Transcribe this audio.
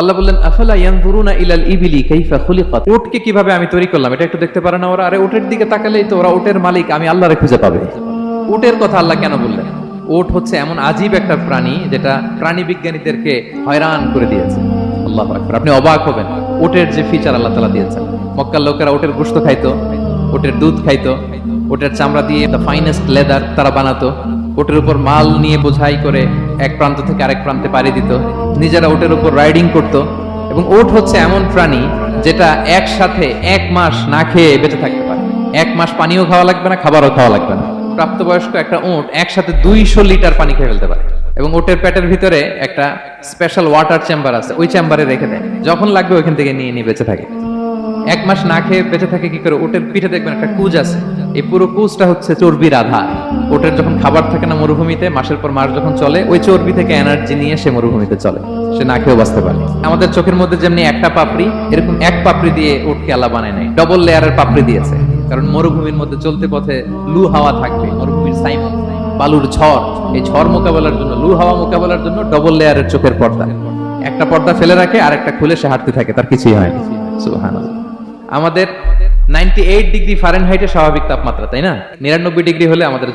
বললেন, আফালা ইয়ানজুরুনা ইলাল ইবিলি কাইফা খুলিকাত? উটকে কীভাবে আমি তৈরি করলাম? এটা একটু দেখতে পারে না ওরা। আরে উটের দিকে তাকালেই তো ওরা উটের মালিক, আমি আল্লাহরে খুঁজে পাবে। উটের কথা আল্লাহ কেন বললেন? উট হচ্ছে এমন আজীব একটা প্রাণী যেটা প্রাণী বিজ্ঞানীদেরকে হয়রান করে দিয়েছে। আল্লাহ আকবার, আপনি অবাক হবেন। উটের যে ফিচার আল্লাহ তাআলা দিয়েছেন। মক্কার লোকেরা উটের গোশত খাইতো, উটের দুধ খাইতো ওটার চামড়া দিয়ে দ্য ফাইনেস্ট লেদার তারা বানাতো ওটের উপর মাল নিয়ে বোঝাই করে এক প্রান্ত থেকে আরেক প্রান্তে পাড়ি দিত। নিজেরা ওটের উপর রাইডিং করত এবং ওট হচ্ছে এমন প্রাণী যেটা একসাথে এক মাস না খেয়ে বেঁচে থাকতে পারে। এক মাস পানিও খাওয়া লাগবে না, খাবারও খাওয়া লাগবে না। প্রাপ্তবয়স্ক একটা ওট একসাথে দুইশো লিটার পানি খেয়ে ফেলতে পারে। এবং ওটের পেটের ভিতরে একটা স্পেশাল ওয়াটার চেম্বার আছে, ওই চেম্বারে রেখে দেয়। যখন লাগবে ওইখান থেকে নিয়ে নিয়ে বেঁচে থাকে। এক মাস না খেয়ে বেঁচে থাকে কি করে? ওটের পিঠে দেখবেন একটা কুজ আছে। এই পুরো কুজটা হচ্ছে চর্বির আধার। ওটের যখন খাবার থাকে না মরুভূমিতে, মাসের পর মাস যখন চলে, ওই চর্বি থেকে এনার্জি নিয়ে সে মরুভূমিতে চলে। সে না খেয়েও বাঁচতে পারে। আমাদের চোখের মধ্যে যেমনি একটা পাপড়ি, এরকম এক পাপড়ি দিয়ে উটকে আল্লাহ বানায় নাই। ডবল লেয়ারের পাপড়ি দিয়েছে। কারণ মরুভূমির মধ্যে চলতে পথে লু হাওয়া থাকবে, মরুভূমির সাইমন বালুর ঝড়। এই ঝড় মোকাবেলার জন্য, লু হাওয়া মোকাবেলার জন্য ডবল লেয়ারের চোখের পর্দা। একটা পর্দা ফেলে রাখে আর একটা খুলে সে হাঁটতে থাকে, তার কিছুই হয়নি সুবহানাল্লাহ। আমাদের নাইনটি এইট ডিগ্রি ফারেনহাইটের স্বাভাবিক তাপমাত্রা তাই না? নিরানব্বই ডিগ্রি হলে আমাদের